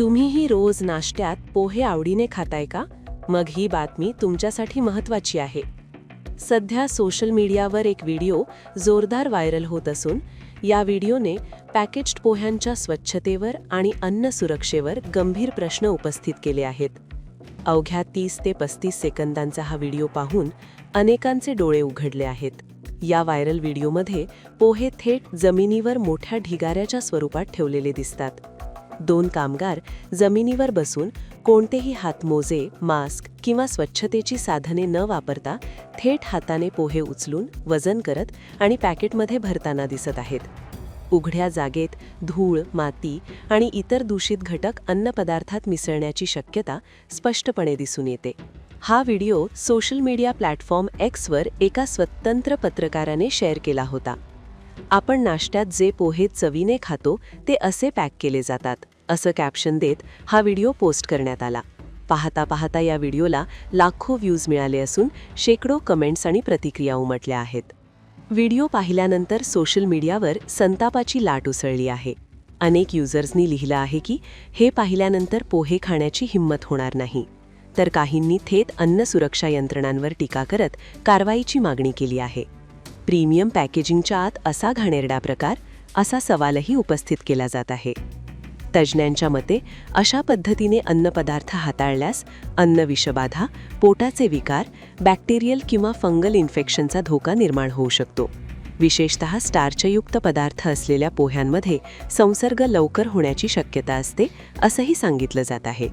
तुम्हीही रोज नाश्त्यात पोहे आवडीने खाताय का? मग ही बातमी तुमच्यासाठी महत्त्वाची आहे. सध्या सोशल मीडियावर एक व्हिडिओ जोरदार व्हायरल होत असून या व्हिडिओने पॅकेज्ड पोह्यांच्या स्वच्छतेवर आणि अन्न सुरक्षेवर गंभीर प्रश्न उपस्थित केले आहेत. अवघ्या तीस ते पस्तीस सेकंदांचा हा व्हिडिओ पाहून अनेकांचे डोळे उघडले आहेत. या व्हायरल व्हिडिओमध्ये पोहे थेट जमिनीवर मोठ्या ढिगाऱ्याच्या स्वरूपात ठेवलेले दिसतात. दोन कामगार जमिनीवर बसून कोणतेही हातमोजे मास्क किंवा स्वच्छतेची साधने न वापरता थेट हाताने पोहे उचलून वजन करत आणि पॅकेटमध्ये भरताना दिसत आहेत. उघड्या जागेत धूळ माती आणि इतर दूषित घटक अन्नपदार्थात मिसळण्याची शक्यता स्पष्टपणे दिसून येते. हा व्हिडिओ सोशल मीडिया प्लॅटफॉर्म एक्सवर एका स्वतंत्र पत्रकाराने शेअर केला होता. आपण नाश्त्यात जे पोहे चवीने खातो ते असे पॅक केले जातात. असं कॅप्शन देत हा व्हिडिओ पोस्ट करण्यात आला. पाहता पाहता या व्हिडिओला लाखो व्ह्यूज मिळाले असून शेकडो कमेंट्स आणि प्रतिक्रिया उमटल्या आहेत. व्हिडिओ पाहिल्यानंतर सोशल मीडियावर संतापाची लाट उसळली आहे. अनेक युजर्सनी लिहिलं आहे की हे पाहिल्यानंतर पोहे खाण्याची हिंमत होणार नाही. तर काहींनी थेट अन्न सुरक्षा यंत्रणांवर टीका करत कारवाईची मागणी केली आहे. प्रीमियम पॅकेजिंगच्या आत असा घाणेरडा प्रकार असा सवालही उपस्थित केला जात आहे. तज्ज्ञांच्या मते अशा पद्धतीने अन्नपदार्थ हाताळल्यास अन्न विषबाधा पोटाचे विकार बॅक्टेरियल किंवा फंगल इन्फेक्शनचा धोका निर्माण होऊ शकतो. विशेषतः स्टार्चयुक्त पदार्थ असलेल्या पोह्यांमध्ये संसर्ग लवकर होण्याची शक्यता असते असंही सांगितलं जात आहे.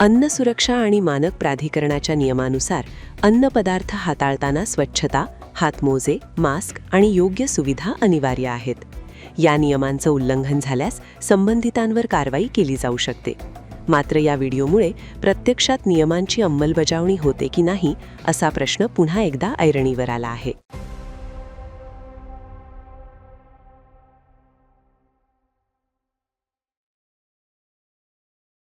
अन्न सुरक्षा आणि मानक प्राधिकरणाच्या नियमानुसार अन्नपदार्थ हाताळताना स्वच्छता हातमोजे मास्क आणि योग्य सुविधा अनिवार्य आहेत. या नियमांचं उल्लंघन झाल्यास संबंधितांवर कारवाई केली जाऊ शकते. मात्र या व्हिडिओमुळे प्रत्यक्षात नियमांची अंमलबजावणी होते की नाही असा प्रश्न पुन्हा एकदा ऐरणीवर आला आहे.